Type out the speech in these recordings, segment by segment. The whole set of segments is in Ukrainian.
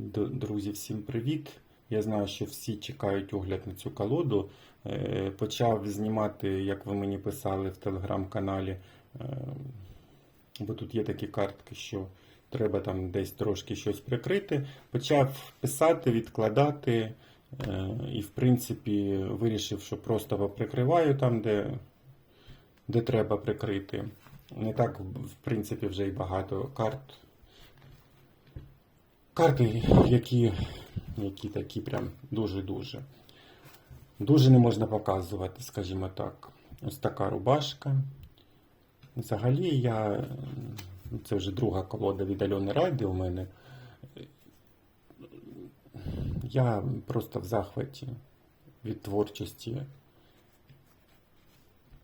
Друзі, всім привіт! Я знаю, що всі чекають огляд на цю колоду. Е, Почав знімати, як ви мені писали в телеграм-каналі, е, бо тут є такі картки, що треба там десь трошки щось прикрити. Почав писати, відкладати, е, і, в принципі, вирішив, що просто поприкриваю там, де, де треба прикрити. Не так, в принципі, вже і багато карт. Карти, які, які такі прям дуже-дуже. Дуже не можна показувати, скажімо так. Ось така рубашка. Взагалі я. Це вже друга колода від Альони Райди у мене. Я просто в захваті від творчості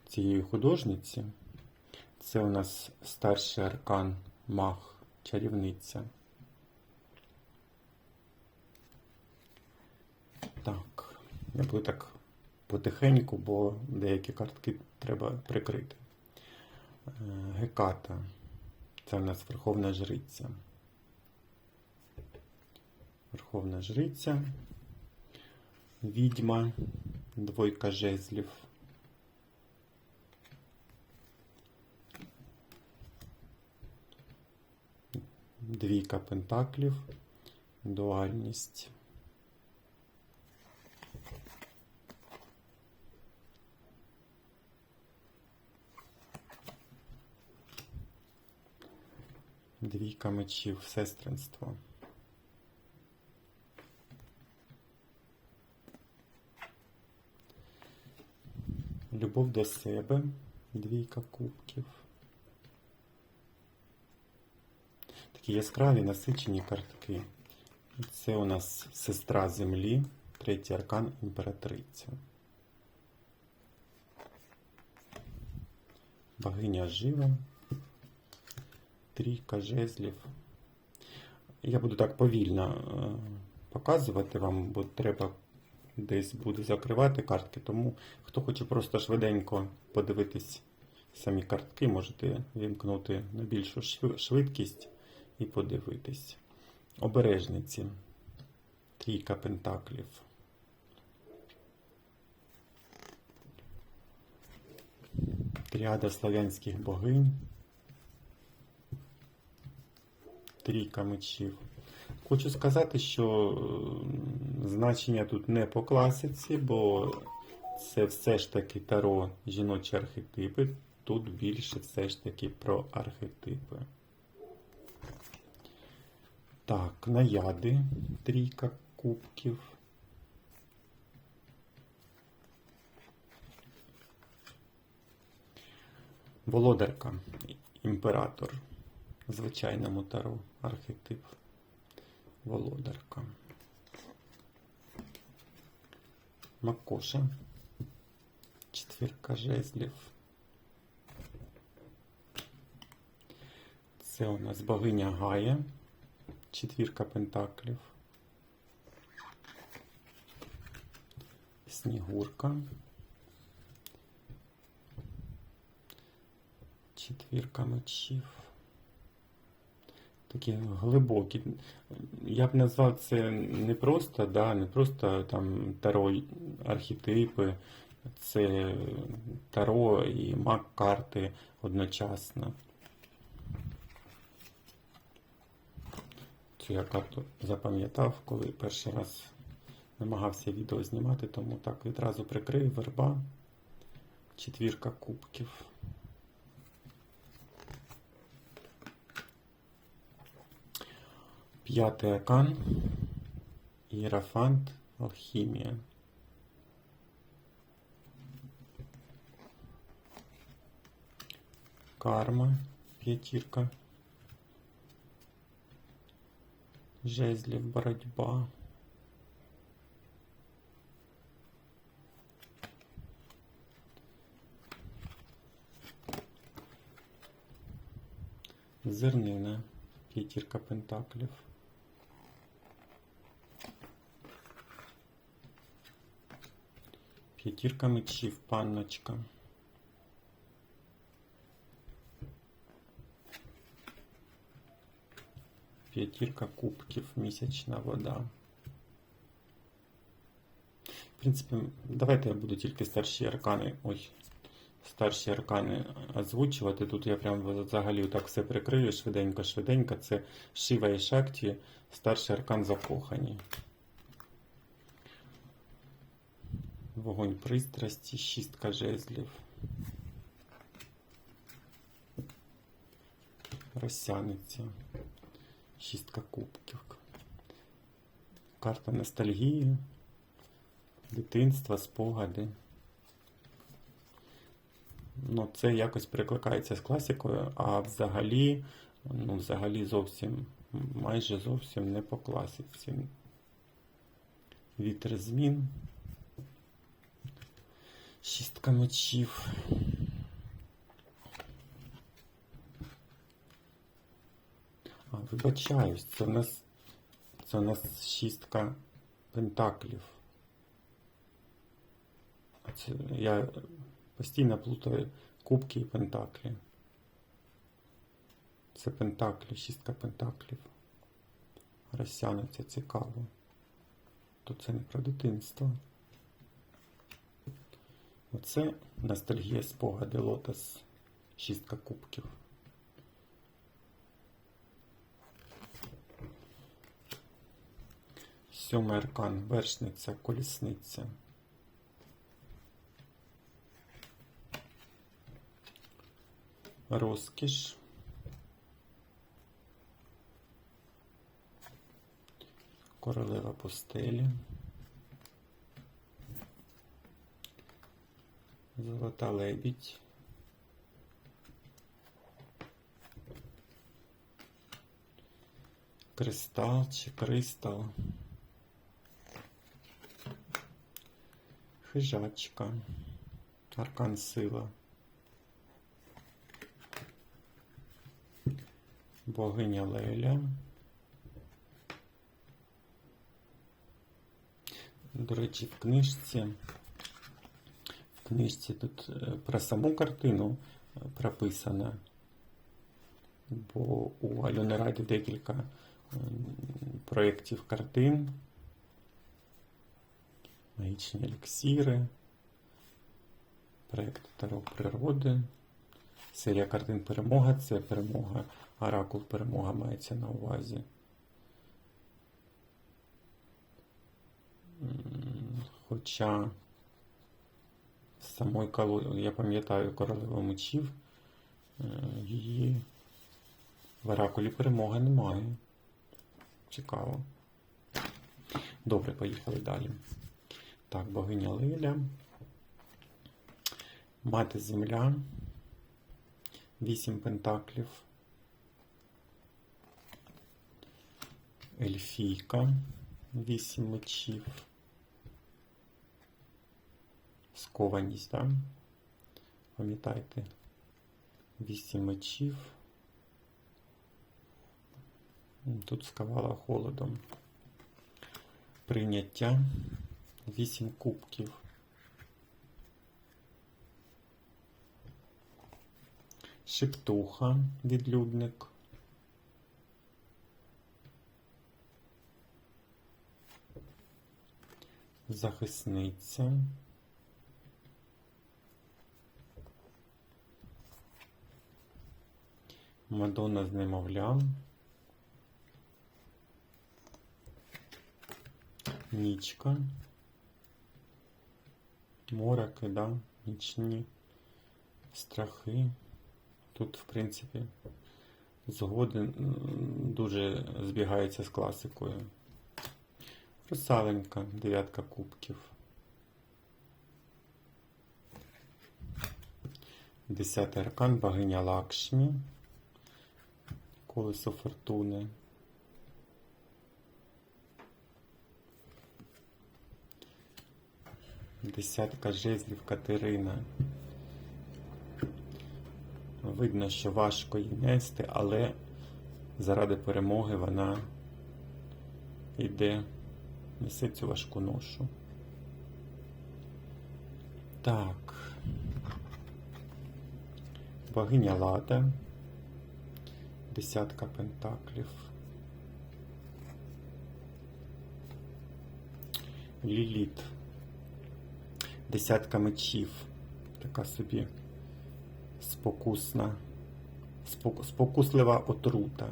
цієї художниці. Це у нас старший аркан Мах, чарівниця. Так, я буду так потихеньку, бо деякі картки треба прикрити. Е, Геката. Це в нас Верховна Жриця. Верховна Жриця. Відьма. Двойка жезлів. Двійка пентаклів. Дуальність. Двійка мечів, сестринство. Любов до себе, двійка кубків. Такі яскраві насичені картки. Це у нас сестра землі, третій аркан імператриця. Богиня жива. Трійка жезлів. Я буду так повільно е, показувати вам, бо треба десь буду закривати картки. Тому хто хоче просто швиденько подивитись самі картки, можете вімкнути на більшу швидкість і подивитись. Обережниці. Трійка пентаклів. Тріада славянських богинь. Трійка мечів. Хочу сказати, що е, значення тут не по класиці, бо це все ж таки таро жіночі архетипи. Тут більше все ж таки про архетипи. Так, наяди. Трійка кубків. Володарка. Імператор. Звичайному таро архетип. Володарка. Макоша. Четвірка жезлів. Це у нас богиня Гая. Четвірка пентаклів. Снігурка. Четвірка мечів. Такі глибокі. Я б назвав це не просто, да, не просто там таро архетипи, це таро і мак-карти одночасно. Цю я карту запам'ятав, коли перший раз намагався відео знімати, тому так відразу прикрив верба, четвірка кубків. П'ятий акан, Іерафант, Алхімія. Карма, п'ятірка. Жезлів, боротьба. Зернина, п'ятірка пентаклів. П'ятірка мечів, панночка. П'ятірка кубків, місячна вода. В принципі, давайте я буду тільки старші аркани. Ой, старші аркани озвучувати. Тут я прям взагалі так все прикрию швиденько-швиденько. Це Шива і Шакті, старший аркан закохані. Вогонь пристрасті, шістка жезлів. Розсянеться. Шістка кубків. Карта ностальгії, дитинства, спогади. Ну, це якось перекликається з класикою, а взагалі, ну, взагалі зовсім, майже зовсім не по класиці. Вітер змін. Шістка мечів. А, вибачаюсь, це у нас, це у нас шістка пентаклів. Це, я постійно плутаю кубки і пентаклі. Це пентаклі, шістка пентаклів. Розсянеться цікаво. То це не про дитинство. Оце ностальгія спогади лотос. Шістка кубків. Сьомий аркан, вершниця, колісниця. Розкіш. Королева пустелі. Золота лебідь. Кристал чи кристал. Хижачка. Аркан сила. Богиня Леля. До речі, в книжці. Книжці тут е, про саму картину е, прописано. Бо у Альони Раді декілька проєктів картин. Магічні еліксіри. Проєкт Таро природи. Серія картин Перемога це перемога. Оракул перемога мається на увазі. Хоча самої колоди, я пам'ятаю королеву мечів, е, її в Оракулі перемоги немає. Цікаво. Добре, поїхали далі. Так, богиня Лиля. Мати Земля. Вісім пентаклів. Ельфійка. Вісім мечів. Скованість, так? Пам'ятайте. Вісім мечів. Тут сковала холодом. Прийняття. Вісім кубків. Шептуха, відлюдник. Захисниця. Мадонна з немовлям. Нічка. Мороки, да, нічні страхи. Тут, в принципі, згоди дуже збігається з класикою. Русаленька, дев'ятка кубків. Десятий аркан, богиня Лакшмі. Колесо фортуни. Десятка жезлів Катерина. Видно, що важко її нести, але заради перемоги вона йде, несе цю важку ношу. Так. Богиня Лада десятка пентаклів. Ліліт. Десятка мечів. Така собі спокусна, спокуслива отрута.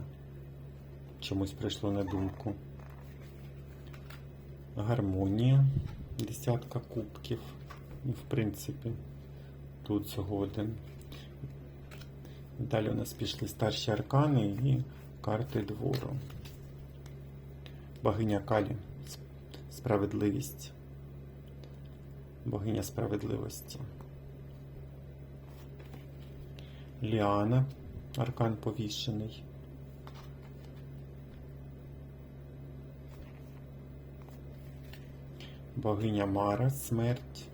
Чомусь прийшло на думку. Гармонія, десятка кубків. І, в принципі, тут згоден. Далі у нас пішли старші аркани і карти двору. Богиня Калі. Справедливість. Богиня справедливості. Ліана. Аркан повішений. Богиня Мара. Смерть.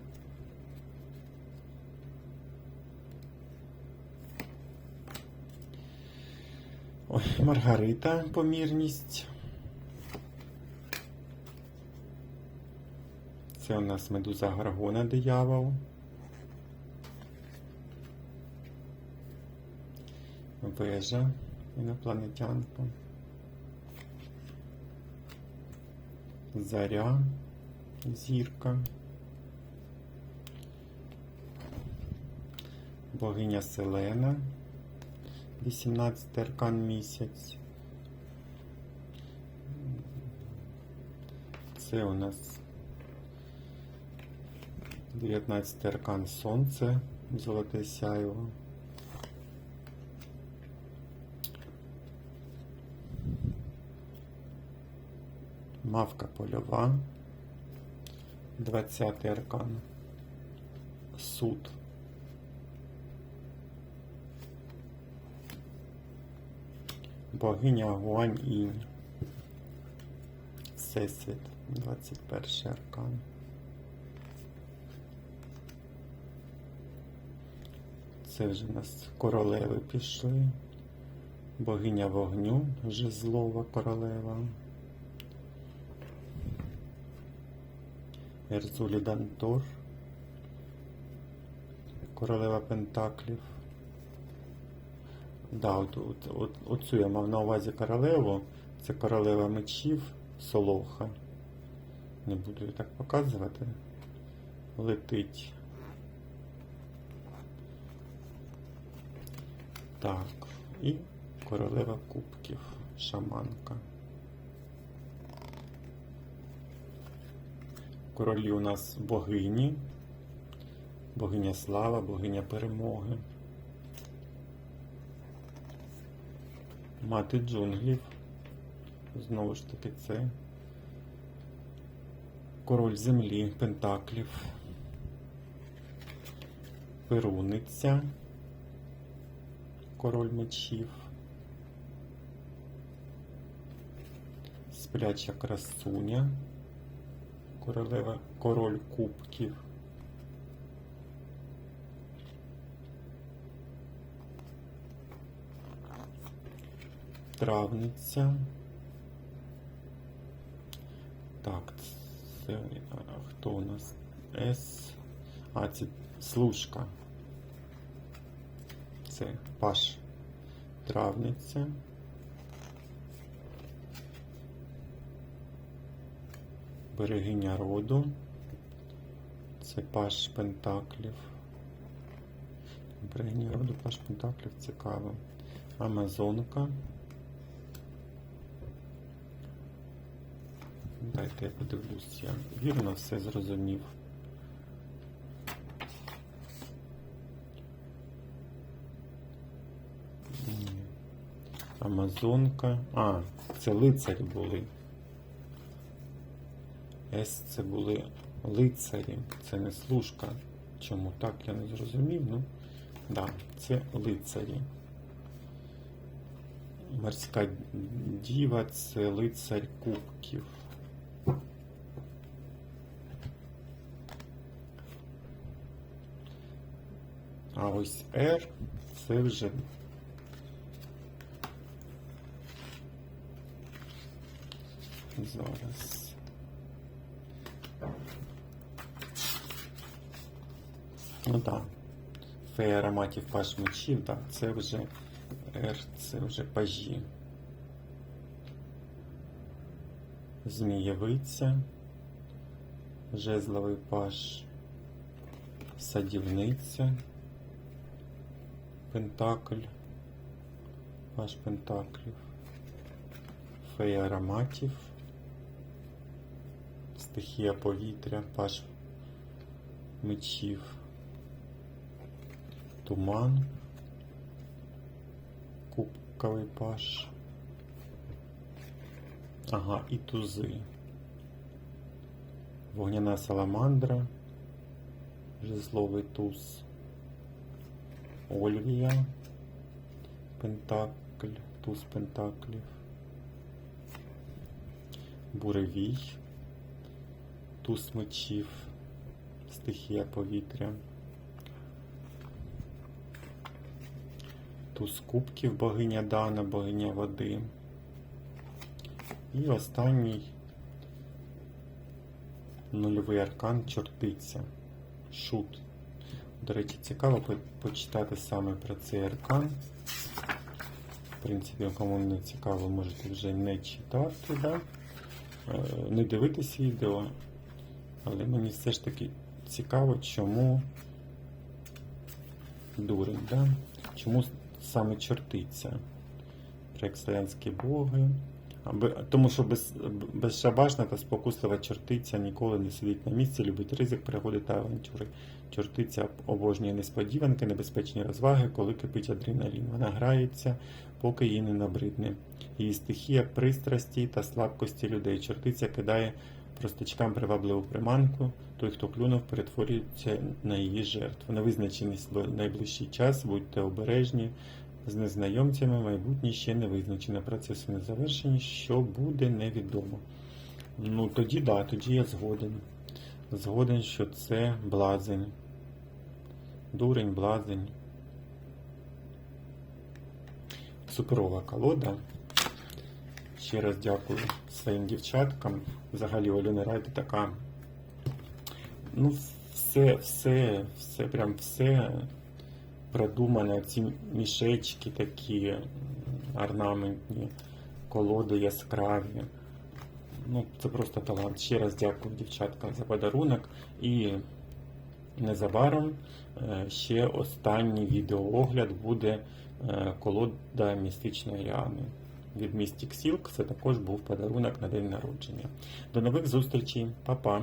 Ой, Маргарита. Помірність. Це у нас медуза Гаргона диявол. Вежа інопланетянка. Заря, зірка. Богиня Селена. 18 аркан місяць. Це у нас 19 аркан Сонце, золоте сяйво. Мавка польова. 20 аркан. Суд. Богиня Гуань Інь. Всесвіт. 21 аркан. Це вже у нас королеви пішли. Богиня вогню, жезлова королева. Ерзулі Дантор. Королева Пентаклів. Да, от, от, от, оцю я мав на увазі королеву. Це королева мечів Солоха. Не буду її так показувати. Летить. Так, і королева кубків, шаманка. Королі у нас богині, богиня слава, богиня перемоги. Мати джунглів. Знову ж таки, це король землі, пентаклів, перуниця. Король мечів, спляча красуня, королева, король кубків, травниця. Так, це хто у нас? С. А, це служка. Це паш травниця. Берегиня роду. Це паш Пентаклів. Берегиня роду паш Пентаклів цікаво. Амазонка. Дайте я подивлюсь, я вірно все зрозумів. Амазонка. А, це лицарі були. С це були лицарі. Це не служка. Чому так, я не зрозумів. Ну, да, це лицарі. Морська діва це лицар кубків. А ось R це вже зараз. Ну так. Фея ароматів паш мечів, так, це вже R, це вже пажі. Змієвиця. жезловий паш, садівниця, пентакль, паш пентаклів, фея ароматів, стихія повітря, паш мечів, туман, кубковий паш. Ага, і тузи. Вогняна саламандра, жезловий туз, Ольвія, Пентакль, туз Пентаклів, Буревій, туз мечів, стихія повітря, туз кубків, богиня Дана, богиня води. І останній нульовий аркан чортиця. Шут. До речі, цікаво почитати саме про цей аркан. В принципі, кому не цікаво, можете вже не читати, да? Е, не дивитись відео. Але мені все ж таки цікаво, чому дурень, да? чому саме чортиця. Преекселенські боги. Тому що без, безшабашна та спокуслива чортиця ніколи не сидить на місці, любить ризик, пригоди та авантюри. Чортиця обожнює несподіванки, небезпечні розваги, коли кипить адреналін. Вона грається, поки їй не набридне. Її стихія пристрасті та слабкості людей. Чортиця кидає простачкам привабливу приманку. Той, хто клюнув, перетворюється на її жертву. На визначений найближчий час, будьте обережні. З незнайомцями майбутнє ще не визначено, процеси не завершені, що буде невідомо. Ну тоді да, тоді я згоден. Згоден, що це блазень. Дурень, блазень. Суперова колода. Ще раз дякую своїм дівчаткам. Взагалі Олюна Райди така. Ну, все, все, все, прям все продумано. Ці мішечки такі орнаментні, колоди яскраві. Ну, це просто талант. Ще раз дякую дівчаткам за подарунок. І незабаром е, ще останній відеоогляд буде е, колода містичної Ріани. Від Mystic Silk це також був подарунок на день народження. До нових зустрічей, Па-па!